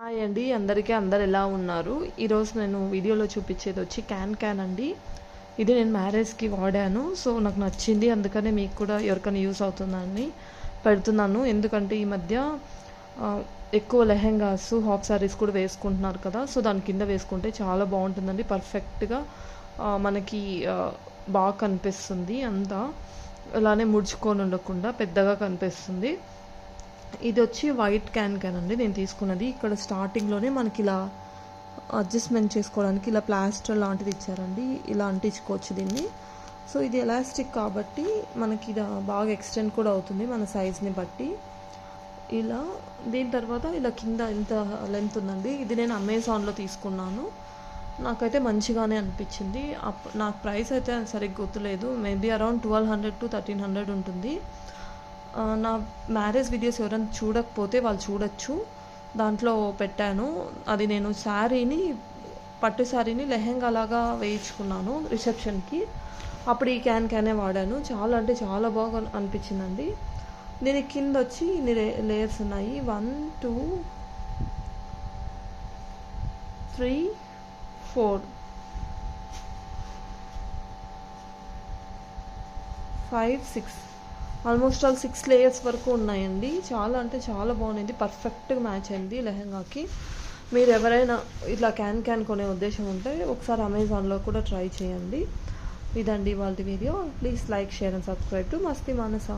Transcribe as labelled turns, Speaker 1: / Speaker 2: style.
Speaker 1: Hi అండి అందరికీ అందరు ఎలా ఉన్నారు? ఈరోజు నేను వీడియోలో చూపించేది వచ్చి క్యాన్ క్యాన్ అండి. ఇది నేను మ్యారేజ్కి వాడాను సో నాకు నచ్చింది అందుకనే మీకు కూడా ఎవరికైనా యూస్ అవుతుందని పెడుతున్నాను. ఎందుకంటే ఈ మధ్య ఎక్కువ లెహెంగాస్ హాఫ్ సారీస్ కూడా వేసుకుంటున్నారు కదా సో దాని కింద వేసుకుంటే చాలా బాగుంటుందండి. పర్ఫెక్ట్గా మనకి బాగా కనిపిస్తుంది అంతా. అలానే ముడుచుకొని ఉండకుండా పెద్దగా కనిపిస్తుంది. ఇది వచ్చి వైట్ క్యాన్ క్యాన్ అండి నేను తీసుకున్నది. ఇక్కడ స్టార్టింగ్లోనే మనకి ఇలా అడ్జస్ట్మెంట్ చేసుకోవడానికి ఇలా ప్లాస్టర్ లాంటిది ఇచ్చారండి. ఇలా అంటించుకోవచ్చు దీన్ని. సో ఇది ఎలాస్టిక్ కాబట్టి మనకి ఇది బాగా ఎక్స్టెండ్ కూడా అవుతుంది మన సైజ్ని బట్టి. ఇలా దీని తర్వాత ఇలా కింద ఇంత లెంత్ ఉందండి. ఇది నేను అమెజాన్లో తీసుకున్నాను. నాకైతే మంచిగానే అనిపించింది. అప్ నాకు ప్రైస్ అయితే సరిగ్గా గుర్తులేదు. Maybe around twelve hundred to thirteen hundred ఉంటుంది. నా మ్యారేజ్ వీడియోస్ ఎవరైనా చూడకపోతే వాళ్ళు చూడొచ్చు. దాంట్లో పెట్టాను. అది నేను శారీని పట్టు శారీని లెహెంగా లాగా వేయించుకున్నాను రిసెప్షన్కి. అప్పుడు ఈ క్యాన్ క్యానే వాడాను. చాలా అంటే చాలా బాగా అనిపించిందండి. దీని కింద వచ్చి ఇన్ని లేయర్స్ ఉన్నాయి. One two three four five six almost all six layers వరకు ఉన్నాయండి. చాలా అంటే చాలా బాగుంది. పర్ఫెక్ట్గా మ్యాచ్ అయింది లెహెంగాకి. మీరు ఎవరైనా ఇట్లా క్యాన్ క్యాన్ కొనే ఉద్దేశం ఉంటే ఒకసారి అమెజాన్లో కూడా ట్రై చేయండి. ఇదండి వాళ్ళ video. Please like share and subscribe to Masti Manasa.